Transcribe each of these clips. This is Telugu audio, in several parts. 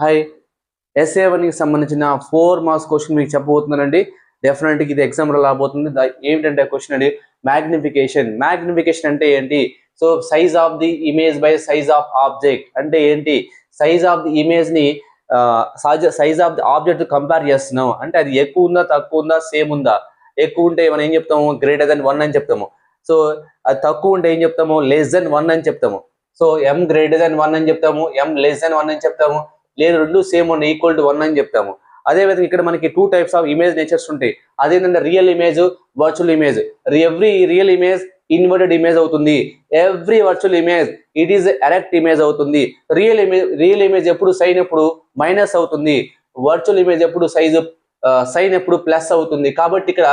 హాయ్. ఎస్ఏ వన్కి సంబంధించిన ఫోర్ మార్క్స్ క్వశ్చన్ మీకు చెప్పబోతున్నానండి. డెఫినెట్గా ఇది ఎగ్జామ్లో రాబోతుంది. దా- ఏమిటంటే క్వశ్చన్ అండి? మ్యాగ్నిఫికేషన్ మ్యాగ్నిఫికేషన్ అంటే ఏంటి? So size of the image by size of object అంటే ఏంటి? సైజ్ ఆఫ్ ది ఇమేజ్ని size of the object compare చేస్తున్నాం. అంటే అది ఎక్కువ ఉందా తక్కువ ఉందా సేమ్ ఉందా? ఎక్కువ ఉంటే మనం ఏం చెప్తాము? గ్రేటర్ దెన్ వన్ అని చెప్తాము. సో అది తక్కువ ఉంటే ఏం చెప్తాము? లెస్ దెన్ వన్ అని చెప్తాము. So M greater than one అని చెప్తాము. ఎం లెస్ దెన్ వన్ అని చెప్తాము. లేదు రెండు సేమ్ ఉన్నాయి ఈక్వల్ టు వన్ అని చెప్తాము. అదేవిధంగా ఇక్కడ మనకి two types of image natures ఉంటాయి. అదేంటంటే real image virtual image every real image inverted image అవుతుంది. Every virtual image it is erect image అవుతుంది. రియల్ ఇమేజ్ రియల్ ఇమేజ్ ఎప్పుడు సైన్ ఎప్పుడు మైనస్ అవుతుంది. వర్చువల్ ఇమేజ్ ఎప్పుడు సైజు సైన్ ఎప్పుడు ప్లస్ అవుతుంది. కాబట్టి ఇక్కడ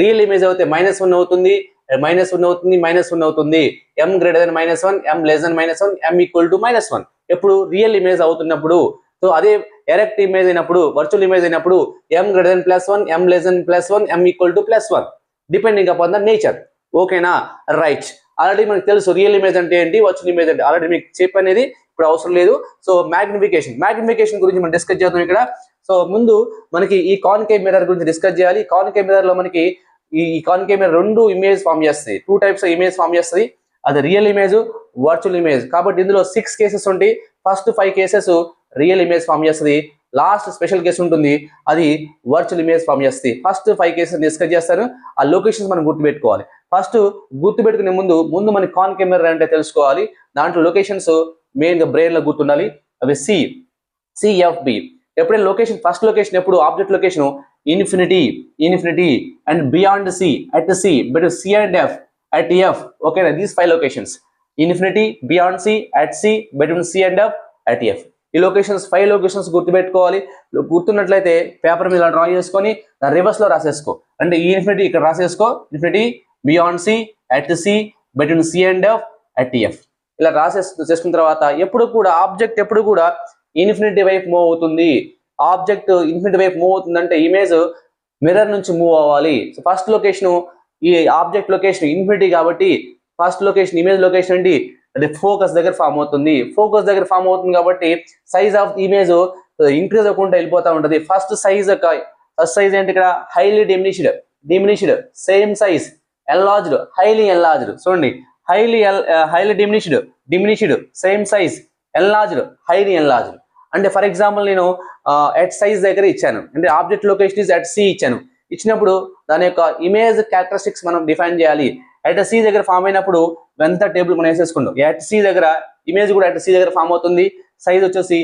రియల్ ఇమేజ్ అయితే మైనస్ వన్ అవుతుంది. మైనస్ వన్ అవుతుంది మైనస్ వన్ అవుతుంది. M greater than minus one m less than minus one m equal to minus one ఎప్పుడు రియల్ ఇమేజ్ అవుతున్నప్పుడు సో అదే ఎరెక్ట్ ఇమేజ్ అయినప్పుడు వర్చువల్ ఇమేజ్ అయినప్పుడు m greater than plus one m less than plus one m equal to plus one depending upon the nature ఓకేనా రైట్ ఆల్రెడీ మనకు తెలుసు రియల్ ఇమేజ్ అంటే ఏంటి వర్చువల్ ఇమేజ్ అంటే. ఆల్రెడీ మీకు చెప్పనేది ఇప్పుడు అవసరం లేదు. సో మ్యాగ్నిఫికేషన్ మ్యాగ్నిఫికేషన్ గురించి మనం డిస్కస్ చేద్దాం ఇక్కడ. సో ముందు మనకి ఈ కాన్కేవ్ మిర్రర్ గురించి డిస్కస్ చేయాలి. కాన్కేవ్ మిర్రర్లో మనకి ఈ కాన్కేవ్ మిర్రర్ రెండు ఇమేజ్ ఫామ్ చేస్తుంది టూ టైప్స్ ఇమేజ్ ఫామ్ చేస్తుంది అది రియల్ ఇమేజ్ వర్చువల్ ఇమేజ్ కాబట్టి ఇందులో సిక్స్ కేసెస్ ఉంటాయి. First five cases real image form చేస్తుంది. లాస్ట్ స్పెషల్ కేసు ఉంటుంది. అది వర్చువల్ ఇమేజ్ ఫామ్ చేస్తుంది. ఫస్ట్ ఫైవ్ కేసెస్ డిస్కస్ చేస్తాను ఆ లొకేషన్స్ మనం గుర్తుపెట్టుకోవాలి. ఫస్ట్ గుర్తుపెట్టుకునే ముందు ముందు మన కాన్ కెమెరా అంటే తెలుసుకోవాలి. దాంట్లో లొకేషన్స్ మెయిన్గా బ్రెయిన్లో గుర్తుండాలి. అవి సి సిఎఫ్బి ఎప్పుడైనా లొకేషన్ ఫస్ట్ లొకేషన్ ఎప్పుడు? Object location. Infinity infinity and beyond C at C but C and F at F. ఓకేనా? These five locations. Infinity beyond C at C between C and F at F. ఈ లొకేషన్స్ ఫైవ్ లొకేషన్స్ గుర్తుపెట్టుకోవాలి. గుర్తున్నట్లయితే పేపర్ మీద డ్రా చేసుకొని రివర్స్లో రాసేసుకో. అంటే ఈ ఇన్ఫినిటీ ఇక్కడ రాసేసుకో. Infinity beyond C at C between C and F at F ఇలా రాసే చేసుకున్న తర్వాత ఎప్పుడు కూడా ఆబ్జెక్ట్ ఎప్పుడు కూడా ఇన్ఫినిటీ వైపు మూవ్ అవుతుంది. ఆబ్జెక్ట్ ఇన్ఫినిటీ వైపు మూవ్ అవుతుందంటే ఇమేజ్ మిర్రర్ నుంచి మూవ్ అవ్వాలి. సో ఫస్ట్ లొకేషన్ ఈ ఆబ్జెక్ట్ లొకేషన్ ఇన్ఫినిటీ కాబట్టి ఫస్ట్ లొకేషన్ ఇమేజ్ లొకేషన్ ఏంటి? అంటే ఫోకస్ దగ్గర ఫామ్ అవుతుంది. ఫోకస్ దగ్గర ఫామ్ అవుతుంది కాబట్టి సైజ్ ఆఫ్ ఇమేజ్ ఇంక్రీజ్ అవ్వకుండా వెళ్ళిపోతూ ఉంటుంది. ఫస్ట్ సైజ్ ఫస్ట్ సైజ్ ఏంటి ఇక్కడ? Highly diminished diminished same size enlarged highly enlarged చూడండి highly highly diminished diminished same size enlarged highly enlarged అంటే ఫర్ ఎగ్జాంపుల్ నేను ఎట్ సైజ్ దగ్గర ఇచ్చాను. అంటే object location is at C ఇచ్చాను. ఇచ్చినప్పుడు దాని యొక్క ఇమేజ్ క్యారెక్టరిస్టిక్స్ మనం డిఫైన్ చేయాలి. ఎట్ సి దగ్గర ఫామ్ అయినప్పుడు వెంత టేబుల్ మనం వేసేసుకుంటాం? ఎట్ సి దగ్గర ఇమేజ్ కూడా ఎట్ సి దగ్గర ఫామ్ అవుతుంది. సైజ్ వచ్చేసి